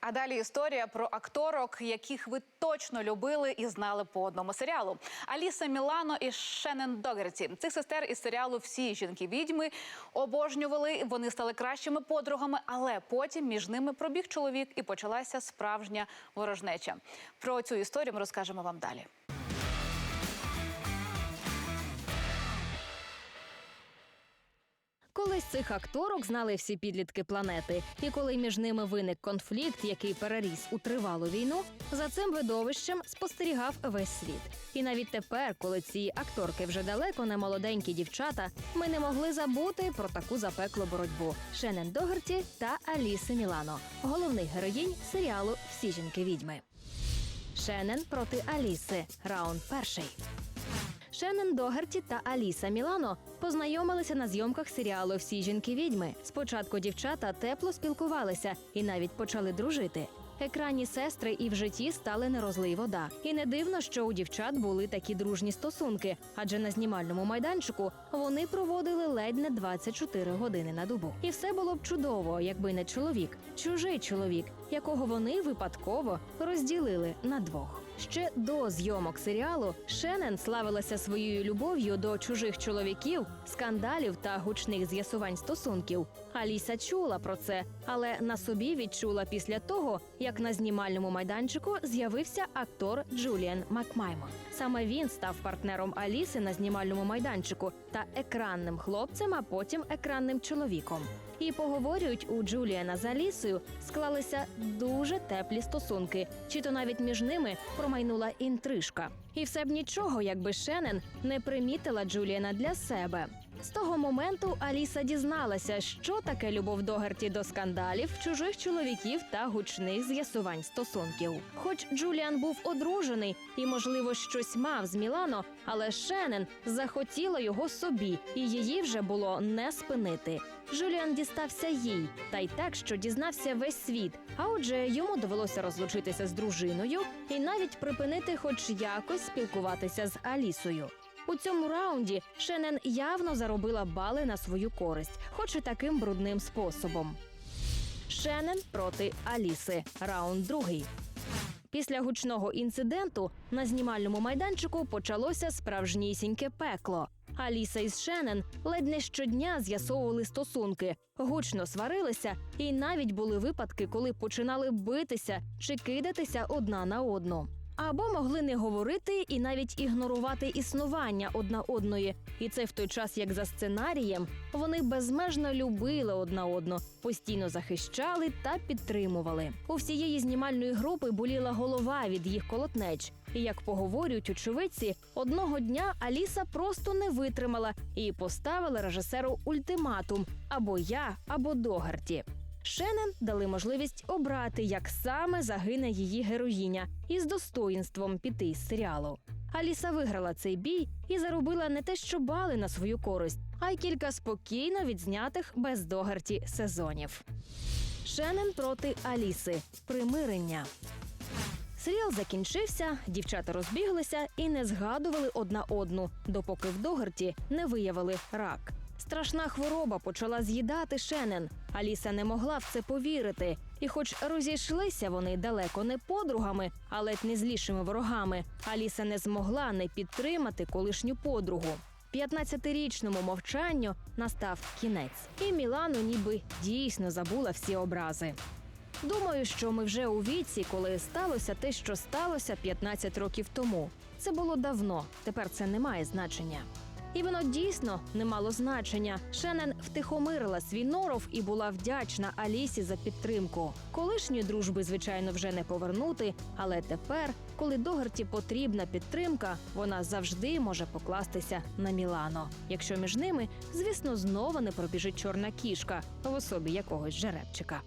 А далі історія про акторок, яких ви точно любили і знали по одному серіалу. Аліса Мілано і Шенен Догерті. Цих сестер із серіалу Всі жінки відьми обожнювали. Вони стали кращими подругами, але потім між ними пробіг чоловік і почалася справжня ворожнеча. Про цю історію ми розкажемо вам далі. Колись цих акторок знали всі підлітки планети, і коли між ними виник конфлікт, який переріс у тривалу війну, за цим видовищем спостерігав весь світ. І навіть тепер, коли ці акторки вже далеко не молоденькі дівчата, ми не могли забути про таку запеклу боротьбу Шенен Догерті та Аліси Мілано, головних героїнь серіалу Всі жінки відьми. Шенен проти Аліси. Раунд перший. Шенен Догерті та Аліса Мілано познайомилися на зйомках серіалу Всі жінки відьми. Спочатку дівчата тепло спілкувалися і навіть почали дружити. Екранні сестри і в житті стали не розлий вода. І не дивно, що у дівчат були такі дружні стосунки, адже на знімальному майданчику вони проводили ледь не 24 години на добу. І все було б чудово, якби не чоловік, чужий чоловік, якого вони випадково розділили на двох. Ще до зйомок серіалу Шенен славилася своєю любов'ю до чужих чоловіків, скандалів та гучних з'ясувань стосунків. Аліса чула про це, але на собі відчула після того, як на знімальному майданчику з'явився актор Джуліан Макмаймон. Саме він став партнером Аліси на знімальному майданчику та екранним хлопцем, а потім екранним чоловіком. І поговорюють у Джуліана з Алісою склалися дуже теплі стосунки, чи то навіть між ними промайнула інтрижка. І все б нічого, якби Шенен не примітила Джуліана для себе. З того моменту Аліса дізналася, що таке любов Догерті до скандалів, чужих чоловіків та гучних з'ясувань стосунків. Хоч Джуліан був одружений і, можливо, щось мав з Мілано, але Шенен захотіла його собі, і її вже було не спинити. Жуліан дістався їй, та й так, що дізнався весь світ. А отже, йому довелося розлучитися з дружиною і навіть припинити, хоч якось спілкуватися з Алісою. У цьому раунді Шенен явно заробила бали на свою користь, хоч і таким брудним способом. Шенен проти Аліси. Раунд другий. Після гучного інциденту на знімальному майданчику почалося справжнісіньке пекло. Аліса із Шенен ледь не щодня з'ясовували стосунки, гучно сварилися, і навіть були випадки, коли починали битися чи кидатися одна на одну. Або могли не говорити і навіть ігнорувати існування одна одної. І це в той час, як за сценарієм, вони безмежно любили одна одну, постійно захищали та підтримували. У всієї знімальної групи боліла голова від їх колотнеч. І як поговорюють очевидці, одного дня Аліса просто не витримала і поставила режисеру ультиматум: або я, або Догарті. Шенен дали можливість обрати, як саме загине її героїня, і з достоїнством піти з серіалу. Аліса виграла цей бій і заробила не те, що бали на свою користь, а й кілька спокійно відзнятих без догарті сезонів. Шенен проти Аліси. Примирення. Серіал закінчився, дівчата розбіглися і не згадували одна одну, допоки в Догарті не виявили рак. Страшна хвороба почала з'їдати Шенен. Аліса не могла в це повірити. І, хоч розійшлися вони далеко не подругами, а ледь не злішими ворогами, Аліса не змогла не підтримати колишню подругу. 15-річному мовчанню настав кінець, і Мілану ніби дійсно забула всі образи. Думаю, що ми вже у віці, коли сталося те, що сталося 15 років тому. Це було давно, тепер це не має значення. І воно дійсно не мало значення. Шенен втихомирила свій норов і була вдячна Алісі за підтримку. Колишньої дружби, звичайно, вже не повернути, але тепер, коли Догарті потрібна підтримка, вона завжди може покластися на Мілано. Якщо між ними, звісно, знову не пробіжить чорна кішка в особі якогось жеребчика.